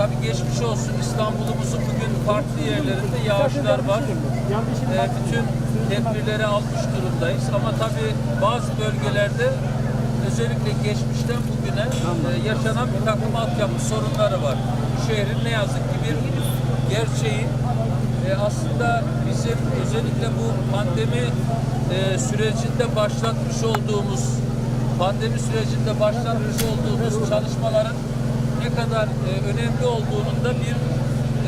Tabii geçmiş olsun İstanbul'umuzun bugün farklı yerlerinde yağışlar var. Ee, bütün tedbirleri almış durumdayız ama tabii bazı bölgelerde özellikle geçmişten bugüne e, yaşanan bir takım altyapı sorunları var. Bu şehrin ne yazık ki bir gerçeği. E, aslında bizim özellikle bu pandemi e, sürecinde başlatmış olduğumuz pandemi sürecinde başlatmış olduğumuz çalışmaların ne kadar e, önemli olduğunun da bir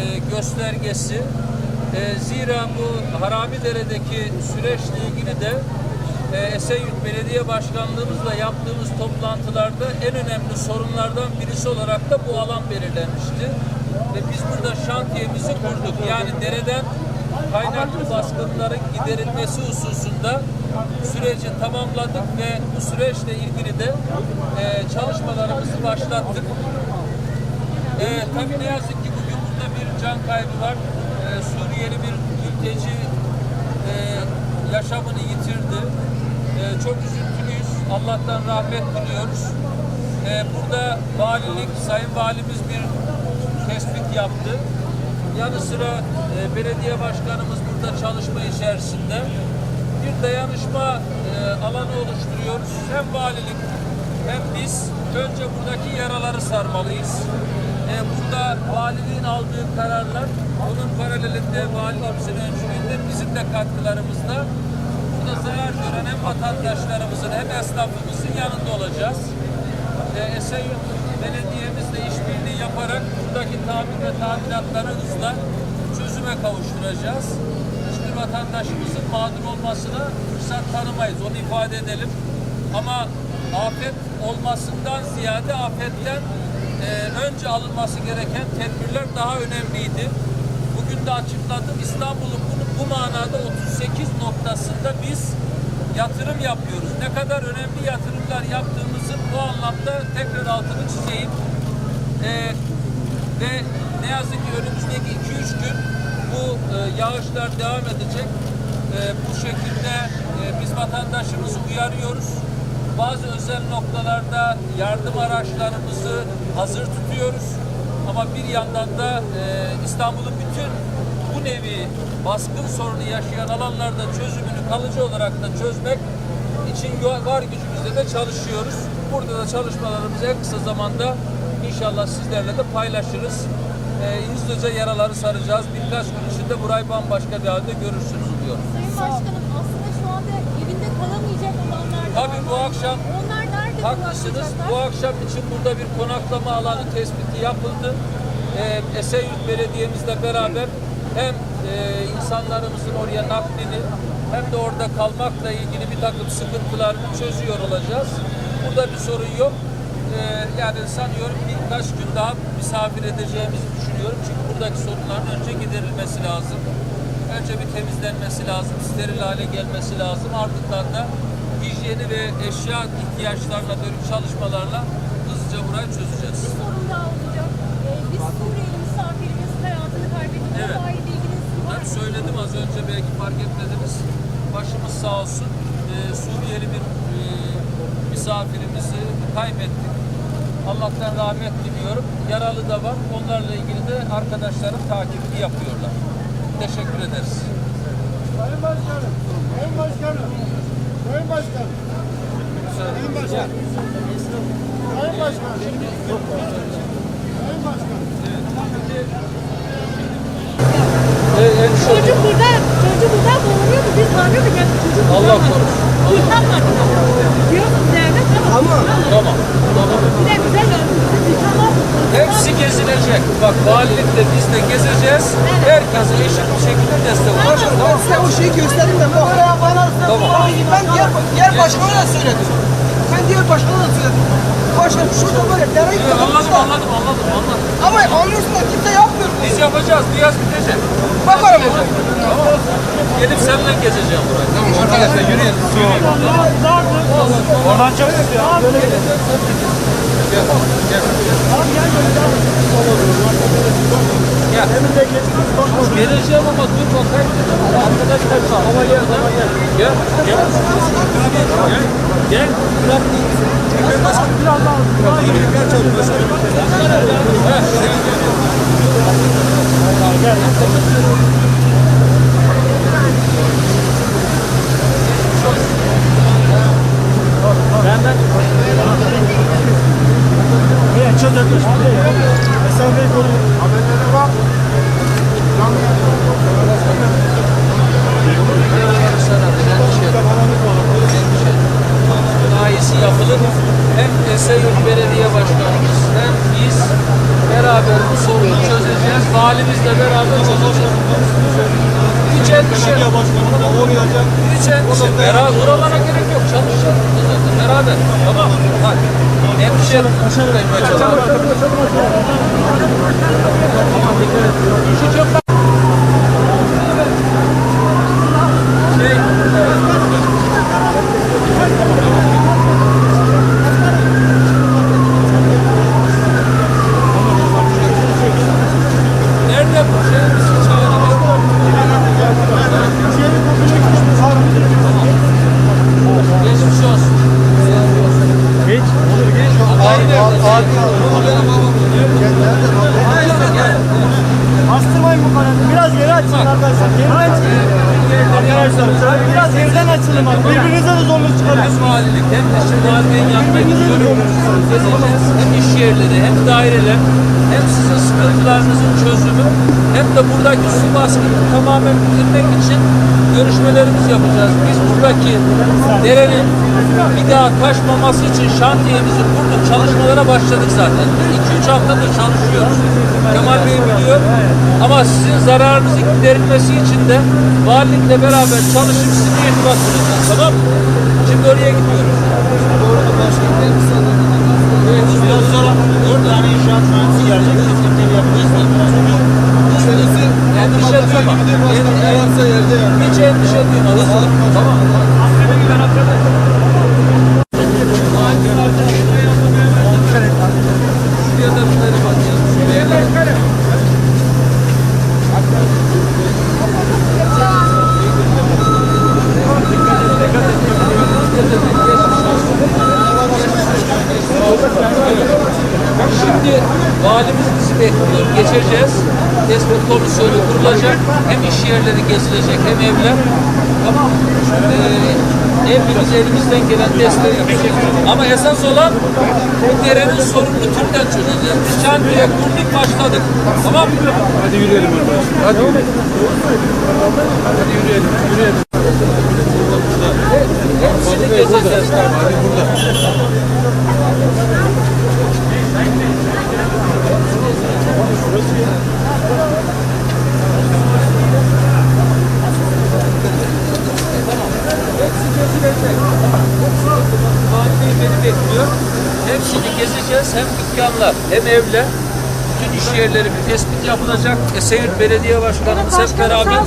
e, göstergesi. E, zira bu Haramidere'deki süreçle ilgili de e, Esenyurt Belediye Başkanlığımızla yaptığımız toplantılarda en önemli sorunlardan birisi olarak da bu alan belirlenmişti. Ve biz burada şantiyemizi kurduk. Yani dereden kaynaklı baskınların giderilmesi hususunda süreci tamamladık ve bu süreçle ilgili de e, çalışmalarımızı başlattık. E, tabii ne yazık ki bugün burada bir can kaybı var. E, Suriyeli bir mülteci e, yaşamını yitirdi. E, çok üzüntülüyüz. Allah'tan rahmet diliyoruz. E, burada valilik, sayın valimiz bir tespit yaptı. Yanı sıra e, belediye başkanımız burada çalışma içerisinde bir dayanışma e, alanı oluşturuyoruz. Hem valilik hem biz önce buradaki yaraları sarmalıyız. E, burada valiliğin aldığı kararlar bunun paralelinde valiliğimizin öncülüğünde bizim de katkılarımızla burada zarar gören hem vatandaşlarımızın hem esnafımızın yanında olacağız. E, Esenyurt Belediye'mizle işbirliği yaparak buradaki tamir ve tadilatları hızla çözüme kavuşturacağız. Hiçbir vatandaşımızın mağdur olmasına fırsat tanımayız. Onu ifade edelim. Ama afet olmasından ziyade afetten e, önce alınması gereken tedbirler daha önemliydi. Bugün de açıkladım. İstanbul'un bu, bu manada 38 noktasında biz yatırım yapıyoruz. Ne kadar önemli yatırımlar yaptığımızın bu anlamda tekrar altını çizeyim. Ee, ve ne yazık ki önümüzdeki 2-3 gün bu e, yağışlar devam edecek. E, bu şekilde e, biz vatandaşımızı uyarıyoruz. Bazı özel noktalarda yardım araçlarımızı hazır tutuyoruz. Ama bir yandan da e, İstanbul'un bütün bu nevi baskın sorunu yaşayan alanlarda çözümünü kalıcı olarak da çözmek için var gücümüzle de çalışıyoruz. Burada da çalışmalarımızı en kısa zamanda inşallah sizlerle de paylaşırız. Ee, hızlıca yaraları saracağız. Birkaç gün içinde burayı bambaşka bir halde görürsünüz diyorum. Sayın Başkanım aslında şu anda evinde kalamayacak olanlar da Tabii bu akşam Onlar nerede Haklısınız. Bu akşam için burada bir konaklama alanı tespiti yapıldı. Ee, Esenyurt Belediye'mizle beraber hem e, insanlarımızın oraya naklini hem de orada kalmakla ilgili bir takım sıkıntılarını çözüyor olacağız. Burada bir sorun yok. Ee, yani sanıyorum birkaç gün daha misafir edeceğimizi düşünüyorum. Çünkü buradaki sorunların önce giderilmesi lazım. Önce bir temizlenmesi lazım, steril hale gelmesi lazım. Ardından da hijyeni ve eşya ihtiyaçlarına dönük çalışmalarla hızlıca burayı çözeceğiz. Bir sorun daha olacak. Ee, biz Suriyeli misafirimiz hayatını kaybetti. Evet. Dair bilginiz var Ben söyledim az önce belki fark etmediniz. Başımız sağ olsun. Ee, Suriyeli bir e, misafirimizi kaybettik. Allah'tan rahmet diliyorum. Yaralı da var. Onlarla ilgili de arkadaşlarım takibini yapıyorlar. Teşekkür ederiz. Sayın Başkanım, Sayın Başkanım, Sayın Başkanım, Sayın Başkanım, Sayın Başkanım, Sayın endişe Çocuk burada, çocuk burada bulunuyor mu? Biz varıyoruz ya çocuk burada Allah korusun. İlham var. Diyoruz devlet ama. Tamam. Tamam. Bir de İlham Hepsi gezilecek. Bak valilikte biz de gezeceğiz. Herkese eşit bir şekilde destek olacak. Ben size o şeyi göstereyim de bak. Tamam. Ben diğer, diğer başkana da söyledim. Ben diğer başkana da söyledim. Başkanım şurada böyle dereyi Ee, Anladım, anladım, anladım, anladım. Ama anlıyorsun da kimse yapmıyor. Biz yapacağız, bu yaz bitecek. Bakarım hocam. Tamam. Gelip seninle gezeceğim burayı. Tamam arkadaşlar yürüyün. Oradan çok Gel. Geleceğim ama dur bakayım. Arkadaşlar hava gel. Gel. Gel. Gel. Gel. Bırak. Biraz daha. Biraz daha. Heh, gel, gel. Mesafeyi koruyun. Haberlere bak. Mayısı yapılır. Hem Esenyurt Belediye Başkanımız hem biz beraber bu sorunu çözeceğiz. Valimizle beraber. Hiç endişe yok. Hiç endişe yok. Beraber buralara gerek yok. Çalışacağız. Beraber. Tamam. Hadi. Endişe yok. Şu çöpler. Şey, nerede bu şey? Bizi çağırıyor. Geçmiş olsun. Geç. Olur geç. Abi, abi, Bastırmayın bu kanalı. Biraz geri açın arkadaşlar. Geri açın. Biraz geriden açılın bak. Birbirinize de zorluk çıkarıyorsunuz. valilik hem valideyn yanına gidiyorum. Gezeceğiz. Hem iş yerleri hem daireler hem sizin sıkıntılarınızın çözümü hem de buradaki su baskını tamamen bitirmek için görüşmelerimiz yapacağız. Biz buradaki derenin bir daha taşmaması için şantiyemizi kurduk. Çalışmalara başladık zaten. 2-3 haftadır çalışıyoruz. Kemal Bey biliyor. Ama sizin zararınızın giderilmesi için de valilikle beraber çalışıp sizinle irtibat kuracağız. Tamam mı? Şimdi oraya gidiyoruz. Evet, biraz sonra dört tane inşaat mühendisi gelecek. Tespitleri yapacağız. Endişe duyma. Hiç endişe duyma. Hızlı. Tamam. Şuraya da bir tane bakacağız. Şuraya da. Şimdi valimiz bizi bekliyor. Geçeceğiz. Tespit komisyonu kurulacak. Hem iş yerleri gezilecek hem evler. Tamam mı? Ee, hepimiz elimizden gelen desteği yapacağız. Ama esas olan bu derenin sorununu türden çözeceğiz. Biz Çankırı'ya kurduk başladık. Tamam mı? Hadi yürüyelim arkadaşlar. Hadi yürüyelim. Hadi yürüyelim. Yürüyelim. Hepsini gezeceğiz. Hadi burada. Hepsi gezilecek. Fatih beni bekliyor. Hepsini gezeceğiz. Hem dükkanlar hem evler. Bütün iş yerleri bir tespit yapılacak. Eseyir Belediye Başkanımız hep beraber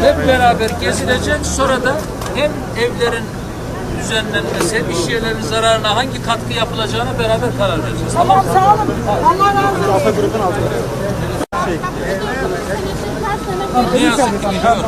hep beraber gezilecek. Sonra da hem evlerin düzenlenmesi iş yerlerinin zararına hangi katkı yapılacağına beraber karar vereceğiz. Tamam mı? Sağ olun. Allah razı olsun. Ne yazık ki biliyorum.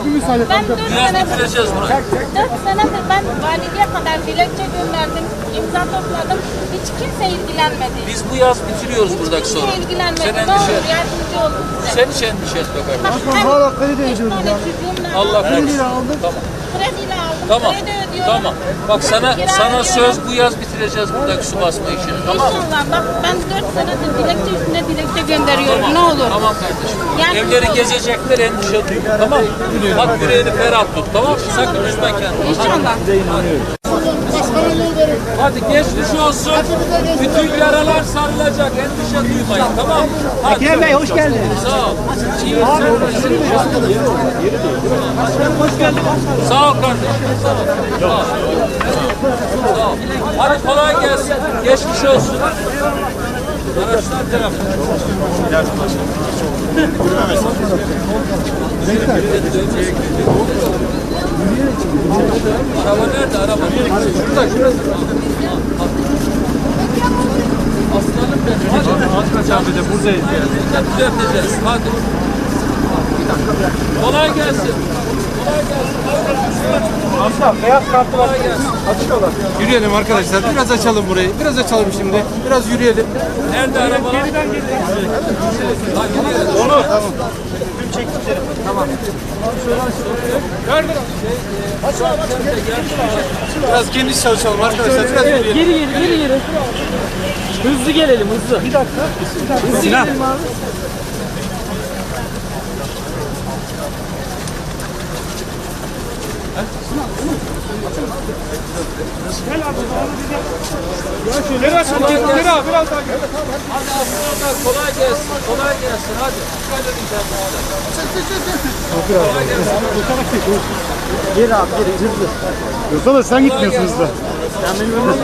Ben dört Biraz sene, bitireceğiz burayı. dört senedir ben valiliğe kadar dilekçe gönderdim, imza topladım. Hiç kimse ilgilenmedi. Biz bu yaz bitiriyoruz Hiç buradaki kimse sorunu. ilgilenmedi. Sen Ne endişe olur etme. yardımcı olun bize. Sen hiç endişe etme kardeşim. Hem hala kredi üç ödüyoruz tane ya. çocuğum var. Allah korusun. Tamam. Krediyle aldım, Tamam. kredi ödüyorum. Tamam. Bak sana Kira sana ödüyorum. söz bu yaz bitireceğiz buradaki su basma işini. Tamam? İnşallah bak ben dört senedir dilekçe üstüne dilekçe gönderiyorum. Ne olur. Tamam kardeşim. Yani- Evleri gezecekler endişe duyma. Tamam? Bak yüreğini ferah tut. Tamam mı? Sakın üzme kendini. İnşallah. Hadi geçmiş olsun. Bütün yaralar sarılacak. Endişe duymayın. Tamam mı? Hadi. Ekrem Bey hoş geldiniz. Sağ ol. İyi Hoş geldin. Sağ ol. Sağ ol. Sağ ol. Sağ ol. Hadi kolay gelsin. Geçmiş olsun. Araçlar tarafı. Araba nerede? Araba. Şurada, şurada. Aslanım benim. Hadi. Atmaç abi de buradayız düzelteceğiz. Hadi. Kolay gelsin. Aslan beyaz. Kolay gelsin. Yürüyelim arkadaşlar. Biraz açalım burayı. Biraz açalım şimdi. Biraz yürüyelim. Nerede arabalar? Hadi gidelim. çektiklerim. Tamam. Biraz geniş çalışalım arkadaşlar. Biraz Evet, yürüyelim. geri geri geri geri. Hızlı gelelim hızlı. Bir dakika. Bir dakika. Hızlı gelelim abi. Geri açalım. Geri abi biraz daha geri. Kolay gelsin, kolay gelsin. Hadi. Dikkat edin kendinize. Geri abi geri hızlı. Yoksa da sen gitmiyorsun hızlı. Sen benim önüme